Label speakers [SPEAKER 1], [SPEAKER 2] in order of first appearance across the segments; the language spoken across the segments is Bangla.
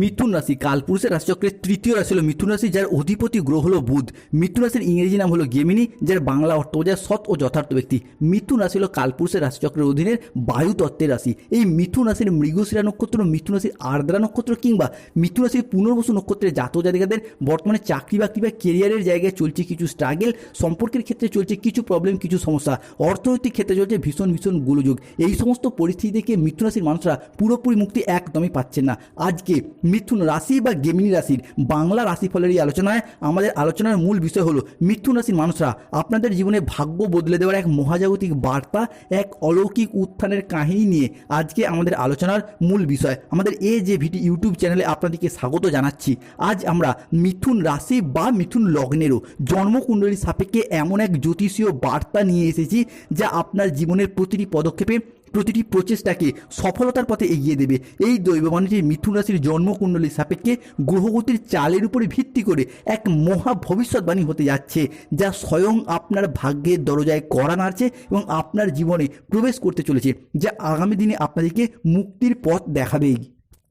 [SPEAKER 1] মিথুন রাশি, কালপুরুষের রাশিচক্রের তৃতীয় রাশি হলো মিথুন রাশি, যার অধিপতি গ্রহ হলো বুধ। মিথুন রাশির ইংরেজি নাম হলো গেমিনী, যার বাংলা অর্থ বোঝায় সৎ ও যথার্থ ব্যক্তি। মিথুন রাশি হলো কালপুরুষের রাশিচক্রের অধীনের বায়ু তত্ত্বের রাশি। এই মিথুন রাশির মৃগশিরা নক্ষত্র, মিথুন রাশির আর্দ্রা নক্ষত্র কিংবা মিথুন রাশির পুনর্বসু নক্ষত্রের জাতক জাতিকাদের বর্তমানে চাকরি বাকরি বা কেরিয়ারের জায়গায় চলছে কিছু স্ট্রাগেল সম্পর্কের ক্ষেত্রে চলছে কিছু প্রবলেম কিছু সমস্যা। অর্থনৈতিক ক্ষেত্রে চলছে ভীষণ ভীষণ গোলযোগ। এই সমস্ত পরিস্থিতি থেকে মিথুন রাশির মানুষরা পুরোপুরি মুক্তি একদমই পাচ্ছেন না। আজকে মিথুন রাশি বা গেমিনী রাশির বাংলা রাশিফলের এই আলোচনায় আমাদের আলোচনার মূল বিষয় হলো মিথুন রাশির মানুষরা আপনাদের জীবনে ভাগ্য বদলে দেওয়ার এক মহাজাগতিক বার্তা, এক অলৌকিক উত্থানের কাহিনী নিয়ে আজকে আমাদের আলোচনার মূল বিষয়। আমাদের এ যে ভিডি ইউটিউব চ্যানেলে আপনাদেরকে স্বাগত জানাচ্ছি। আজ আমরা মিথুন রাশি বা মিথুন লগ্নেরও জন্মকুণ্ডলীর সাপেক্ষে এমন এক জ্যোতিষীয় বার্তা নিয়ে এসেছি, যা আপনার জীবনের প্রতিটি পদক্ষেপে প্রতিটি প্রচেষ্টাকে সফলতার পথে এগিয়ে দেবে। এই দৈববাণীটি মিথুন রাশির জন্মকুণ্ডলীর সাপেক্ষে গ্রহগতির চালের উপরে ভিত্তি করে এক মহা ভবিষ্যৎবাণী হতে যাচ্ছে, যা স্বয়ং আপনার ভাগ্যের দরজায় কড়া নাড়ছে এবং আপনার জীবনে প্রবেশ করতে চলেছে, যা আগামী দিনে আপনাদেরকে মুক্তির পথ দেখাবেই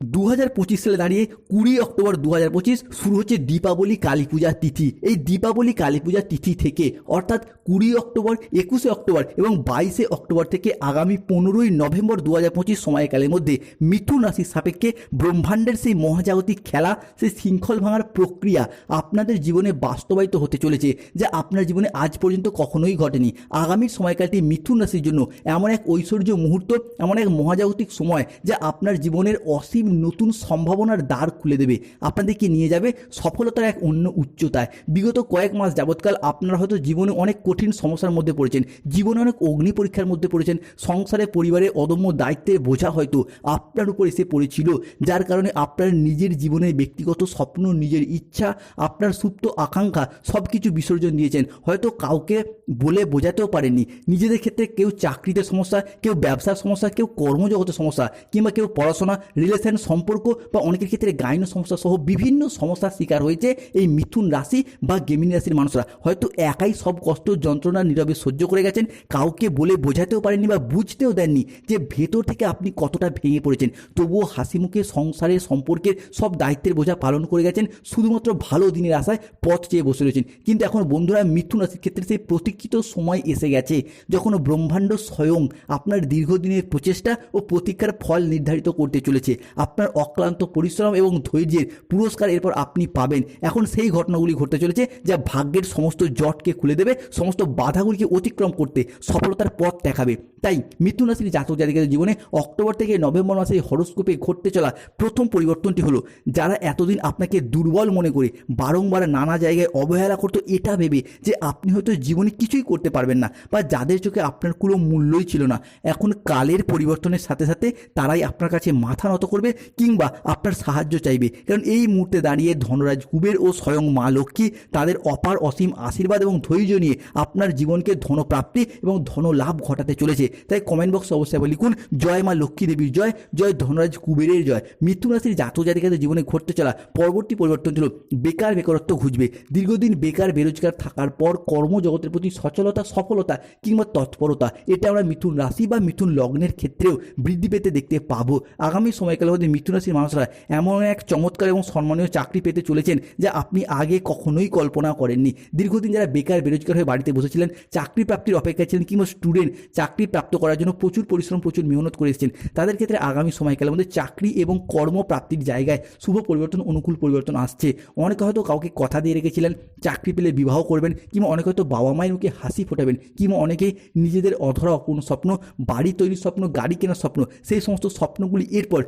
[SPEAKER 1] দু হাজার পঁচিশ সালে দাঁড়িয়ে কুড়ি অক্টোবর দু হাজার পঁচিশ শুরু হচ্ছে দীপাবলি কালী পূজার তিথি। এই দীপাবলি কালী পূজার তিথি থেকে, অর্থাৎ কুড়ি অক্টোবর, একুশে অক্টোবর এবং বাইশে অক্টোবর থেকে আগামী পনেরোই নভেম্বর দু হাজার পঁচিশ সময়কালের মধ্যে মিথুন রাশির সাপেক্ষে ব্রহ্মাণ্ডের সেই মহাজাগতিক খেলা, সেই শৃঙ্খল ভাঙার প্রক্রিয়া আপনাদের জীবনে বাস্তবায়িত হতে চলেছে, যা আপনার জীবনে আজ পর্যন্ত কখনোই ঘটেনি। আগামীর সময়কালটি মিথুন রাশির জন্য এমন এক ঐশ্বর্য মুহূর্ত, এমন এক মহাজাগতিক সময়, যা আপনার জীবনের অসীম নতুন সম্ভাবনার দ্বার খুলে দেবে। আপনাদেরকে নিয়ে যাবে সফলতার এক অন্য উচ্চতায়। বিগত কয়েক মাস যাবৎকাল আপনারা হয়তো জীবনে অনেক কঠিন সমস্যার মধ্যে পড়েছেন। জীবনে অনেক অগ্নি পরীক্ষার মধ্যে পড়েছেন। সংসারে পরিবারের অদম্য দায়িত্বের বোঝা হয়তো আপনার উপর এসে পড়েছিল, যার কারণে আপনার নিজের জীবনের ব্যক্তিগত স্বপ্ন, নিজের ইচ্ছা, আপনার সুপ্ত আকাঙ্ক্ষা সব কিছু বিসর্জন দিয়েছেন। হয়তো কাউকে বলে বোঝাতেও পারেননি। নিজেদের ক্ষেত্রে কেউ চাকরিতে সমস্যা, কেউ ব্যবসার সমস্যা, কেউ কর্মজগতের সমস্যা, কিংবা কেউ পড়াশোনা, রিলেশন সম্পর্ক বা অনেকের ক্ষেত্রে গাইন সমস্যা সহ বিভিন্ন সমস্যার শিকার হয়েছে এই মিথুন রাশি বা গেমিনী রাশির মানুষরা। হয়তো একাই সব কষ্ট, যন্ত্রণা, নীরবে সহ্য করে গেছেন, কাউকে বলে বোঝাতেও পারেননি বা বুঝতেও দেননি যে ভেতর থেকে আপনি কতটা ভেঙে পড়েছেন। তবুও হাসি মুখে সংসারের সম্পর্কের সব দায়িত্বের বোঝা পালন করে গেছেন, শুধুমাত্র ভালো দিনের আশায় পথ চেয়ে বসে রয়েছেন। কিন্তু এখন বন্ধুরা, মিথুন রাশির ক্ষেত্রে সেই প্রতীক্ষিত সময় এসে গেছে, যখন ব্রহ্মাণ্ড স্বয়ং আপনার দীর্ঘদিনের প্রচেষ্টা ও প্রতীক্ষার ফল নির্ধারিত করতে চলেছে। আপনার অক্লান্ত পরিশ্রম এবং ধৈর্যের পুরস্কার এরপর আপনি পাবেন। এখন সেই ঘটনাগুলি ঘটতে চলেছে যা ভাগ্যের সমস্ত জটকে খুলে দেবে, সমস্ত বাধাগুলিকে অতিক্রম করতে সফলতার পথ দেখাবে। তাই মিথুন রাশির জাতক জাতিকাদের জীবনে অক্টোবর থেকে নভেম্বর মাসে হরস্কোপে ঘটতে চলা প্রথম পরিবর্তনটি হলো, যারা এতদিন আপনাকে দুর্বল মনে করে বারংবার নানা জায়গায় অবহেলা করতো, এটা ভেবে যে আপনি হয়তো জীবনে কিছুই করতে পারবেন না বা যাদের চোখে আপনার কোনো মূল্যই ছিল না। এখন কালের পরিবর্তনের সাথে সাথে তারাই আপনার কাছে মাথা নত করবে কিংবা আপনার সাহায্য চাইবে। কারণ এই মুহূর্তে দাঁড়িয়ে ধনরাজ কুবের ও স্বয়ং মা লক্ষ্মী তাদের অপার অসীম আশীর্বাদ এবং ধৈর্য নিয়ে আপনার জীবনকে ধনপ্রাপ্তি এবং ধনলাভ ঘটাতে চলেছে। তাই কমেন্ট বক্সে অবশ্যই লিখুন, জয় মা লক্ষ্মী দেবীর জয় জয় ধনরাজ কুবেরের জয়। মৃত্যু রাশির জাতক জাতিকাদের জীবনে ঘটতে চলা পরবর্তী পরিবর্তন ছিল বেকার বেকারত্ব ঘুচবে। দীর্ঘদিন বেকার বেরোজগার থাকার পর কর্মজগতের প্রতি সচলতা, সফলতা কিংবা তৎপরতা, এটা আমরা মিথুন রাশি বা মিথুন লগ্নের ক্ষেত্রেও বৃদ্ধি পেতে দেখতে পাবো। আগামী সময়কালের মধ্যে মিথুন রাশির মানুষরা এমন এক চমৎকার এবং সম্মানীয় চাকরি পেতে চলেছেন যা আপনি আগে কখনোই কল্পনা করেননি। দীর্ঘদিন যারা বেকার, বেরোজগার হয়ে বাড়িতে বসেছিলেন, চাকরি প্রাপ্তির অপেক্ষায় ছিলেন কিংবা স্টুডেন্ট চাকরি প্রাপ্ত করার জন্য প্রচুর পরিশ্রম, প্রচুর মেহনত করে এসেছেন, তাদের ক্ষেত্রে আগামী সময়কালের মধ্যে চাকরি এবং কর্মপ্রাপ্তির জায়গায় শুভ পরিবর্তন, অনুকূল পরিবর্তন আসছে। অনেকে হয়তো কাউকে কথা দিয়ে রেখেছিলেন, চাকরি পেলে বিবাহ করবেন কিংবা অনেকে হয়তো বাবা মায়ের মুখে হাসি ফোটাবেন কিংবা অনেকেই নিজেদের অধরা অপূর্ণ স্বপ্ন, বাড়ি তৈরির স্বপ্ন, গাড়ি কেনার স্বপ্ন, সেই সমস্ত স্বপ্নগুলি এরপর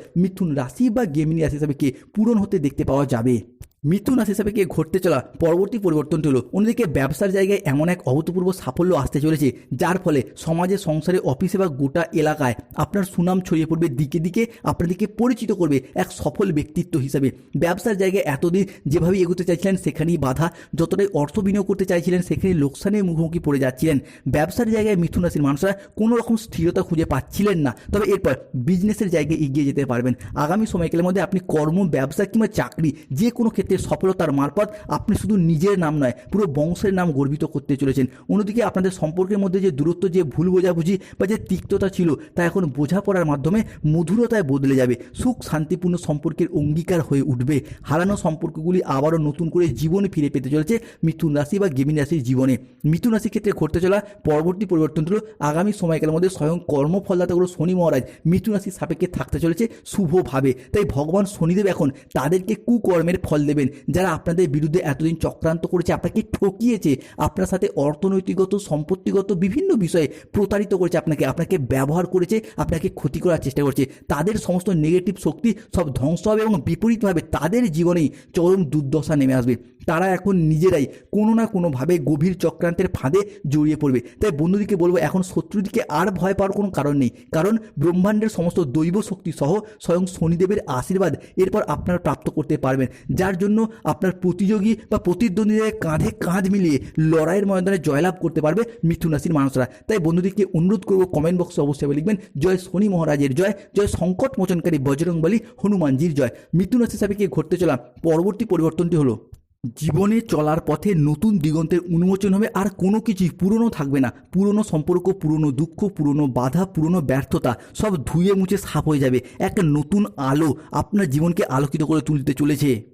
[SPEAKER 1] মিথুন রাশি বা গেমিনি রাশি হিসাবে কে পূরণ হতে দেখতে পাওয়া যাবে? মিথুন রাশি হিসাবে গিয়ে ঘটতে চলা পরবর্তী পরিবর্তনটি হলো, অন্যদিকে ব্যবসার জায়গায় এমন এক অভূতপূর্ব সাফল্য আসতে চলেছে, যার ফলে সমাজে, সংসারে, অফিসে বা গোটা এলাকায় আপনার সুনাম ছড়িয়ে পড়বে, দিকে দিকে আপনাদেরকে পরিচিত করবে এক সফল ব্যক্তিত্ব হিসাবে। ব্যবসার জায়গায় এতদিন যেভাবে এগোতে চাইছিলেন, সেখানেই বাধা, যতটাই অর্থ বিনিয়োগ করতে চাইছিলেন সেখানে লোকসানের মুখোমুখি পড়ে যাচ্ছিলেন। ব্যবসার জায়গায় মিথুন রাশির মানুষরা কোনো রকম স্থিরতা খুঁজে পাচ্ছিলেন না। তবে এরপর বিজনেসের জায়গায় এগিয়ে যেতে পারবেন। আগামী সময়কালের মধ্যে আপনি কর্ম, ব্যবসা কিংবা চাকরি, যে কোনো ক্ষেত্রে কর্মক্ষেত্রে সফলতার মারফত আপনি শুধু নিজের নাম নয়, পুরো বংশের নাম গর্বিত করতে চলেছেন। অন্যদিকে আপনাদের সম্পর্কের মধ্যে যে দূরত্ব, যে ভুল বোঝাবুঝি বা যে তিক্ততা ছিল, তা এখন বোঝাপড়ার মাধ্যমে মধুরতায় বদলে যাবে। সুখ শান্তিপূর্ণ সম্পর্কের অঙ্গীকার হয়ে উঠবে। হারানো সম্পর্কগুলি আবারও নতুন করে জীবনে ফিরে পেতে চলেছে মিথুন রাশি বা গেমিন রাশির জীবনে। মিথুন রাশির ক্ষেত্রে ঘটতে চলা পরবর্তী পরিবর্তন হলো আগামী সময়কালের মধ্যে স্বয়ং কর্মফলদাতাগুলো শনি মহারাজ। মিথুন রাশির সাপেক্ষে থাকতে চলেছে শুভভাবে। তাই ভগবান শনিদেব এখন তাদেরকে কুকর্মের ফল দেবেন যারা আপনাদের বিরুদ্ধে এতদিন চক্রান্ত করেছে, আপনাকে ঠকিয়েছে, আপনার সাথে অর্থনৈতিকগত সম্পত্তিগত বিভিন্ন বিষয়ে প্রতারিত করেছে, আপনাকে আপনাকে ব্যবহার করেছে, আপনাকে ক্ষতি করার চেষ্টা করছে। তাদের সমস্ত নেগেটিভ শক্তি সব ধ্বংস হবে এবং বিপরীতভাবে তাদের জীবনেই চরম দুর্দশা নেমে আসবে। তারা এখন নিজেরাই কোনো না কোনোভাবে গভীর চক্রান্তের ফাঁদে জড়িয়ে পড়বে। তাই বন্ধুদিকে বলব, এখন শত্রুদিকে আর ভয় পাওয়ার কোনো কারণ নেই। কারণ ব্রহ্মাণ্ডের সমস্ত দৈব শক্তি সহ স্বয়ং শনিদেবের আশীর্বাদ এরপর আপনারা প্রাপ্ত করতে পারবেন। যার জন্য আপনার প্রতিযোগী বা প্রতিদ্বন্দ্বীদের কাঁধে কাঁধ মিলিয়ে লড়াইয়ের ময়দানে জয়লাভ করতে পারবে মিথুন রাশির মানুষরা। তাই বন্ধুদিকে অনুরোধ করব কমেন্ট বক্সে অবশ্যই লিখবেন, জয় শনি মহারাজের জয় জয় সংকট মোচনকারী বজরংবলী হনুমানজির জয়। মিথুন রাশি সাপেক্ষে ঘটতে চলা পরবর্তী পরিবর্তনটি হলো জীবনে চলার পথে নতুন দিগন্তের উন্মোচন হবে আর কোনো কিছুই পুরনো থাকবে না। পুরনো সম্পর্ক, পুরনো দুঃখ, পুরনো বাধা, পুরনো ব্যর্থতা সব ধুয়ে মুছে সাফ হয়ে যাবে। একটা নতুন আলো আপনার জীবনকে আলোকিত করে তুলতে চলেছে।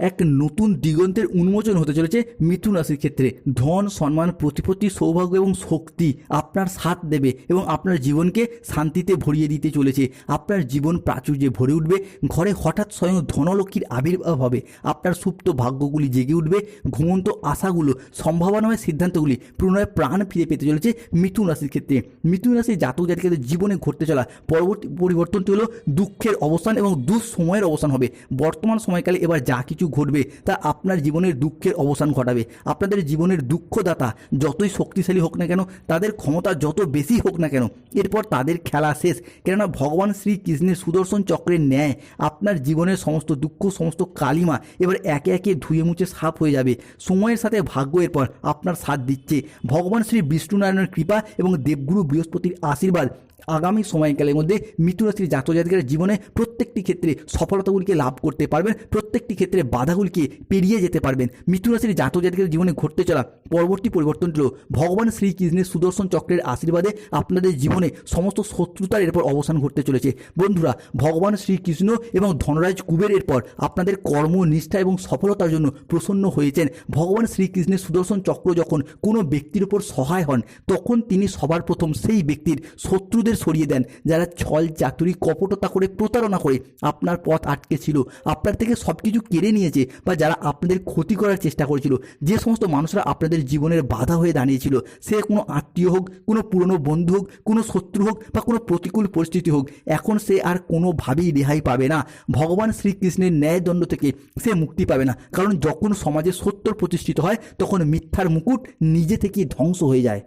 [SPEAKER 1] এক নতুন দিগন্তের উন্মোচন হতে চলেছে মিথুন রাশির ক্ষেত্রে। ধন, সম্মান, প্রতিপত্তি, সৌভাগ্য এবং শক্তি আপনার সাথ দেবে এবং আপনার জীবনকে শান্তিতে ভরিয়ে দিতে চলেছে। আপনার জীবন প্রাচুর্যে ভরে উঠবে। ঘরে হঠাৎ স্বয়ং ধনলক্ষ্মীর আবির্ভাব হবে। আপনার সুপ্ত ভাগ্যগুলি জেগে উঠবে। ঘুমন্ত আশাগুলো, সম্ভাবনাময় সিদ্ধান্তগুলি পুনরায় প্রাণ ফিরে পেতে চলেছে মিথুন রাশির ক্ষেত্রে। মিথুন রাশির জাতক জাতিকাদের জীবনে ঘটতে চলা পরবর্তী পরিবর্তনটি হলো দুঃখের অবসান এবং দুঃসময়ের অবসান হবে। বর্তমান সময়কালে এবার যা কিছু ঘটবে, তা আপনার জীবনের দুঃখের অবসান ঘটাবে। আপনাদের জীবনের দুঃখদাতা যতই শক্তিশালী হোক না কেন, তাদের ক্ষমতা যত বেশি হোক না কেন, এরপর তাদের খেলা শেষ। কেননা ভগবান শ্রীকৃষ্ণের সুদর্শন চক্রের ন্যায় আপনার জীবনের সমস্ত দুঃখ, সমস্ত কালিমা এবার একে একে ধুয়ে মুছে সাফ হয়ে যাবে। সময়ের সাথে ভাগ্য এরপর আপনার সাথ দিচ্ছে। ভগবান শ্রী বিষ্ণুনারায়ণের কৃপা এবং দেবগুরু বৃহস্পতির আশীর্বাদ আগামী সময়কালের মধ্যে মিথুন রাশির জাতক জাতিকার জীবনে প্রত্যেকটি ক্ষেত্রে সফলতাগুলিকে লাভ করতে পারবেন, প্রত্যেকটি ক্ষেত্রে বাধাগুলিকে পেরিয়ে যেতে পারবেন। মিথুন রাশির জাতক জীবনে ঘটতে চলা পরবর্তী পরিবর্তনটি হলো ভগবান শ্রীকৃষ্ণের সুদর্শন চক্রের আশীর্বাদে আপনাদের জীবনে সমস্ত শত্রুতার এরপর অবসান ঘটতে চলেছে। বন্ধুরা, ভগবান শ্রীকৃষ্ণ এবং ধনরাজ কুবের এরপর আপনাদের কর্ম, নিষ্ঠা এবং সফলতার জন্য প্রসন্ন হয়েছেন। ভগবান শ্রীকৃষ্ণের সুদর্শন চক্র যখন কোনো ব্যক্তির উপর সহায় হন, তখন তিনি সবার প্রথম সেই ব্যক্তির শত্রুদের সরিয়ে দেন। যারা ছল, চাতুরি, কপটতা করে, প্রতারণা করে আপনার পথ আটকে ছিল, আপনার থেকে সব কিছু কেড়ে নিয়েছে বা যারা আপনাদের ক্ষতি করার চেষ্টা করেছিল, যে সমস্ত মানুষরা আপনাদের জীবনের বাধা হয়ে দাঁড়িয়েছিল, সে কোনো আত্মীয় হোক, কোনো পুরনো বন্ধু হোক, কোনো শত্রু হোক বা কোনো প্রতিকূল পরিস্থিতি হোক, এখন সে আর কোনোভাবেই রেহাই পাবে না। ভগবান শ্রীকৃষ্ণের ন্যায়দণ্ড থেকে সে মুক্তি পাবে না। কারণ যখন সমাজে সত্য প্রতিষ্ঠিত হয়, তখন মিথ্যার মুকুট নিজে থেকেই ধ্বংস হয়ে যায়।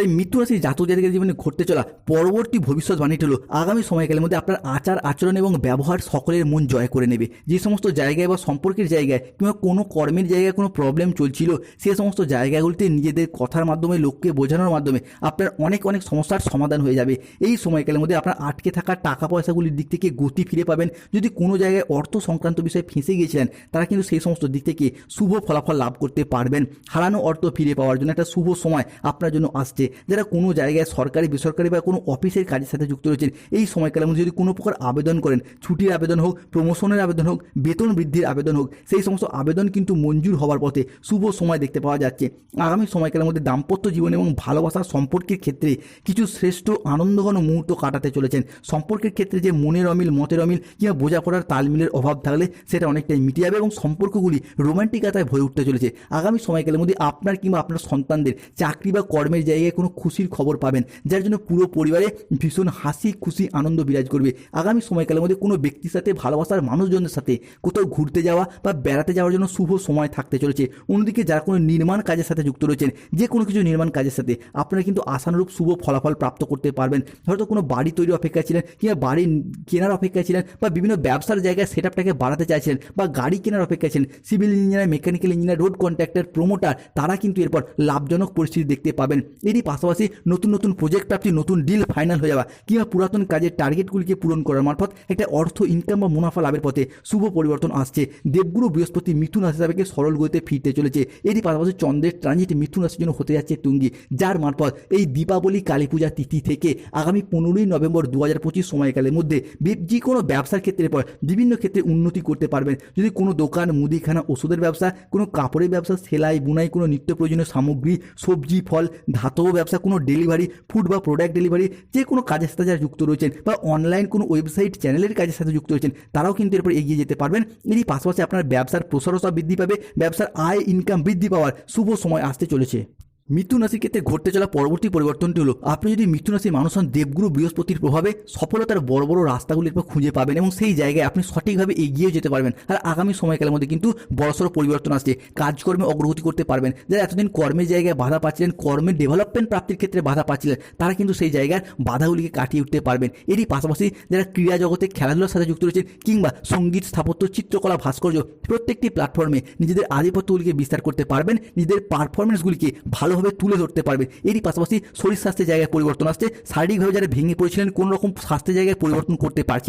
[SPEAKER 1] তাই মৃত্যু রাশি জাতক জাতিকের জীবনে ঘটতে চলা পরবর্তী ভবিষ্যৎবাণীটি হলো আগামী সময়কালের মধ্যে আপনার আচার, আচরণ এবং ব্যবহার সকলের মন জয় করে নেবে। যে সমস্ত জায়গায় বা সম্পর্কের জায়গায় কিংবা কোনো কর্মের জায়গায় কোনো প্রবলেম চলছিল, সে সমস্ত জায়গাগুলিতে নিজেদের কথার মাধ্যমে, লোককে বোঝানোর মাধ্যমে আপনার অনেক অনেক সমস্যার সমাধান হয়ে যাবে। এই সময়কালের মধ্যে আপনার আটকে থাকা টাকা পয়সাগুলির দিক থেকে গতি ফিরে পাবেন। যদি কোনো জায়গায় অর্থ সংক্রান্ত বিষয়ে ফেঁসে গিয়েছিলেন, তারা কিন্তু সেই সমস্ত দিক থেকে শুভ ফলাফল লাভ করতে পারবেন। হারানো অর্থ ফিরে পাওয়ার জন্য একটা শুভ সময় আপনার জন্য আসছে। যারা কোনো জায়গায় সরকারি, বেসরকারি বা কোনো অফিসের কাজের সাথে যুক্ত রয়েছেন, এই সময়কালের মধ্যে যদি কোনো প্রকার আবেদন করেন, ছুটির আবেদন হোক প্রমোশনের আবেদন হোক, বেতন বৃদ্ধির আবেদন হোক, সেই সমস্ত আবেদন কিন্তু মঞ্জুর হওয়ার পথে শুভ সময় দেখতে পাওয়া যাচ্ছে। আগামী সময়কালের মধ্যে দাম্পত্য জীবন এবং ভালোবাসার সম্পর্কের ক্ষেত্রে কিছু শ্রেষ্ঠ আনন্দঘন মুহূর্ত কাটাতে চলেছেন। সম্পর্কের ক্ষেত্রে যে মনের অমিল, মতের অমিল কিংবা বোঝাপড়ার তালমিলের অভাব থাকলে সেটা অনেকটাই মিটে যাবে এবং সম্পর্কগুলি রোমান্টিকতায় ভরে উঠতে চলেছে। আগামী সময়কালের মধ্যে আপনার কিংবা আপনার সন্তানদের চাকরি বা কর্মের জায়গায় কোনো খুশির খবর পাবেন, যার জন্য পুরো পরিবারে ভীষণ হাসি, খুশি, আনন্দ বিরাজ করবে। আগামী সময়কালের মধ্যে কোনো ব্যক্তির সাথে, ভালোবাসার মানুষজনের সাথে কোথাও ঘুরতে যাওয়া বা বেড়াতে যাওয়ার জন্য শুভ সময় থাকতে চলেছে। অন্যদিকে যারা কোনো নির্মাণ কাজের সাথে যুক্ত রয়েছেন, যে কোনো কিছু নির্মাণ কাজের সাথে, আপনারা কিন্তু আশানুরূপ শুভ ফলাফল প্রাপ্ত করতে পারবেন। হয়তো কোনো বাড়ি তৈরি অপেক্ষায় ছিলেন কিংবা বাড়ি কেনার অপেক্ষায় ছিলেন বা বিভিন্ন ব্যবসার জায়গায় সেট আপটাকে বাড়াতে চাইছিলেন বা গাড়ি কেনার অপেক্ষায় ছিলেন, civil engineer, mechanical engineer, road contractor, promoter, তারা কিন্তু এরপর লাভজনক পরিস্থিতি দেখতে পাবেন। এটি এরই পাশাপাশি নতুন নতুন প্রজেক্ট প্রাপ্তি, নতুন ডিল ফাইনাল হয়ে যাওয়া, কিংবা পুরাতন কাজের টার্গেটগুলিকে পূরণ করার মারফত একটা অর্থ ইনকাম বা মুনাফা লাভের পথে শুভ পরিবর্তন আসছে। দেবগুরু বৃহস্পতি মিথুন রাশি হিসাবে সরল গতিতে ফিরতে চলেছে। এরই পাশাপাশি চন্দ্রের ট্রানজিট মিথুন রাশির জন্য হতে যাচ্ছে তুঙ্গি, যার মারফত এই দীপাবলি, কালী পূজা তিথি থেকে আগামী পনেরোই নভেম্বর দু হাজার পঁচিশ সময়কালের মধ্যে যে কোনো ব্যবসার ক্ষেত্রে পর বিভিন্ন ক্ষেত্রে উন্নতি করতে পারবেন। যদি কোনো দোকান, মুদিখানা, ওষুধের ব্যবসা, কোনো কাপড়ের ব্যবসা, সেলাই, বুনাই, কোনো নিত্য প্রয়োজনীয় সামগ্রী, সবজি, ফল, ধাতব ব্যবসা, কোনো ডেলিভারি ফুড বা প্রোডাক্ট ডেলিভারি যে কোনো কাজের সাথে যারা যুক্ত রয়েছেন বা অনলাইন কোনো ওয়েবসাইট চ্যানেলের কাজের সাথে যুক্ত রয়েছেন, তারাও কিন্তু এরপর এগিয়ে যেতে পারবেন। এরই পাশাপাশি আপনার ব্যবসার প্রসারতা বৃদ্ধি পাবে, ব্যবসার আয় ইনকাম বৃদ্ধি পাওয়ার শুভ সময় আসতে চলেছে। মিথুন রাশির ক্ষেত্রে ঘটতে চলা পরবর্তী পরিবর্তনটি হলো, আপনি যদি মিথুন রাশির মানুষ হন, দেবগুরু বৃহস্পতির প্রভাবে সফলতার বড় বড় রাস্তাগুলির পর খুঁজে পাবেন এবং সেই জায়গায় আপনি সঠিকভাবে এগিয়ে যেতে পারবেন। আর আগামী সময়কালের মধ্যে কিন্তু বড়সড় পরিবর্তন আসছে, কাজকর্মে অগ্রগতি করতে পারবেন। যারা এতদিন কর্মের জায়গায় বাধা পাচ্ছিলেন, কর্মের ডেভেলপমেন্ট প্রাপ্তির ক্ষেত্রে বাধা পাচ্ছিলেন, তারা কিন্তু সেই জায়গার বাধাগুলিকে কাটিয়ে উঠতে পারবেন। এরই পাশাপাশি যারা ক্রীড়া জগতে খেলাধুলার সাথে যুক্ত রয়েছেন কিংবা সংগীত, স্থাপত্য, চিত্রকলা, ভাস্কর্য প্রত্যেকটি প্ল্যাটফর্মে নিজেদের আধিপত্যগুলিকে বিস্তার করতে পারবেন, নিজেদের পারফরমেন্সগুলিকে ভালোভাবে তুলে ধরতে পারবে। এরই পাশাপাশি শরীর স্বাস্থ্যের জায়গায় পরিবর্তন আসছে। শারীরিকভাবে যারা ভেঙে পড়েছিলেন কোন রকম স্বাস্থ্যের জায়গায় পরিবর্তন করতে পারছিলেন